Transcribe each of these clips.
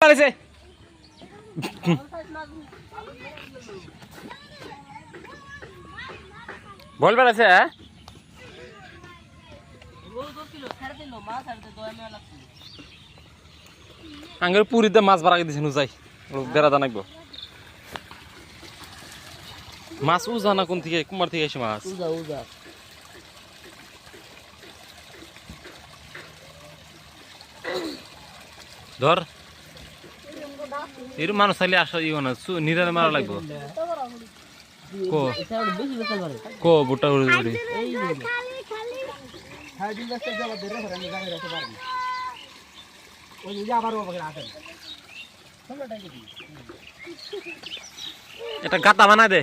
পারেছে। বল বেড়াছে হ্যাঁ? আঙ্গের পুরীতে মাছ বাড়া দিছে যাই বেড়া জানাইব মাছ উজা না কোন থেকে? কুমার থেকে এসে মাছ। উজা উজা। ধর। এরম মানুষ চাইলে আসা ইও না নিরালে মারা লাগবো। কো। কো, বুটা ওকে আসেন এটা গাতা বানা দে।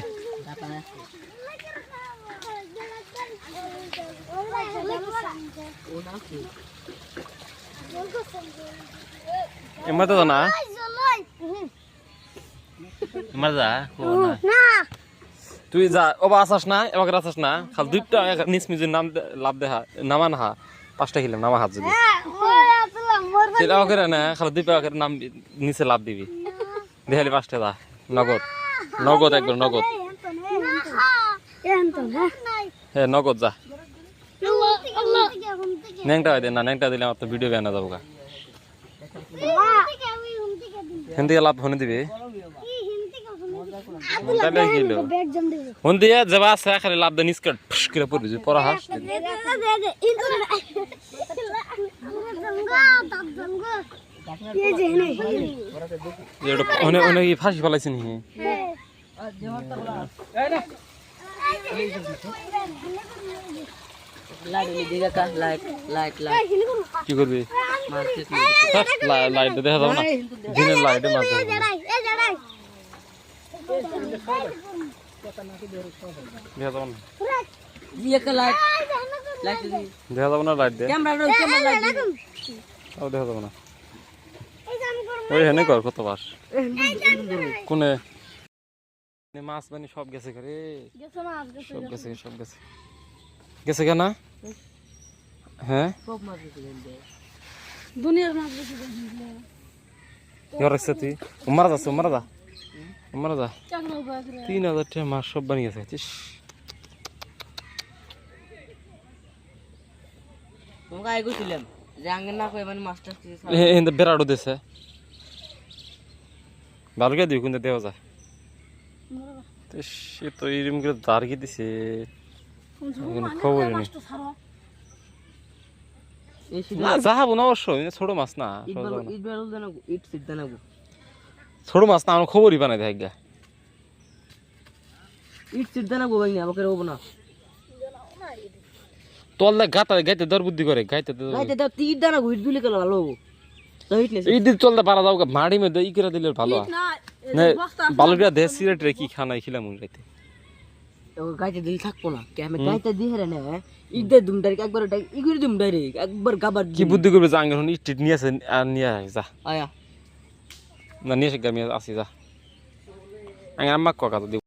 ও না না। তুই যা ওবা আসাস না এবার আসাস না। খাল দুইটা নিস মিজুর নাম লাভ দেহা নামা না হা পাঁচটা খেলাম নামা হাত যদি। সেটা ওকে না খালি দুই পাকের নাম নিচে লাভ দিবি। দেখালি পাঁচটা দা নগদ। নগদ একবার নগদ। হ্যাঁ নগদ যা। ন্যাংটা হয় দে না ন্যাংটা দিলে আমার তো ভিডিও বেনা যাব গা হেন থেকে লাভ ফোনে দিবি তাহলে কি হলো ফোন দিয়ে যাবা আছে খালি লাভ দেন স্কার্ট ফুস করে পড়বি যদি পড়া হাস অনেক অনেক ফাঁসি ফেলাইছে নি কা করবি? লাইট দেখা যাবে না দিনের লাইটে মাছ। দেখা যাবে না দেখা যাবে না লাইট দেখা যাবে না কর কত বাস কোনে মাছ মানে সব গেছে করে সব গেছে সব গেছে গেছে কেন হ্যাঁ দুনিয়ার মাছ বেশি তুই। যাচ্ছে যা যা। তিন হাজার টাকা মাছ সব বানিয়ে মানে বেড়াড়ো দিছে। ভালো করে দিবি কিন্তু দেওয়া যায়। তো সে তো এরকম করে দাঁড়িয়ে দিছে। কোনো খবরই নেই। না যাব না অবশ্য ছোট মাছ না ইট সহজ বেল না। ইট বেল দেনা ইট সিট দেনা ছোট মাছ না আমার খবরই বানাই দেয় গা ইট সিট দেনা গো বাইনি আমাকে রব না। তললে গাতা গাইতে দর বুদ্ধি করে গাইতে তো লাইট দাও তীর দেনা গো ইট দিলে কেন ভালো ইট নেই চলতে পারা যাও মাড়ি করে দিলে ভালো। না না ভালো করে দেশ সিগারেট রে কি খানাই খিলাম রাইতে। গাইতে দিল থাকব না। কে আমি গাইতে দিয়ে রে না ইট দুম ডাইরেক্ট একবার ইগুরি দুম ডাইরেক্ট একবার গাবার কি বুদ্ধি করবে যা আঙ্গন ইট টিট নিয়ে আসে আর নিয়ে আয়, যা। আয়া। না নিয়ে এসে গামি আসি যা। আঙ্গে আম্মা কাকা তো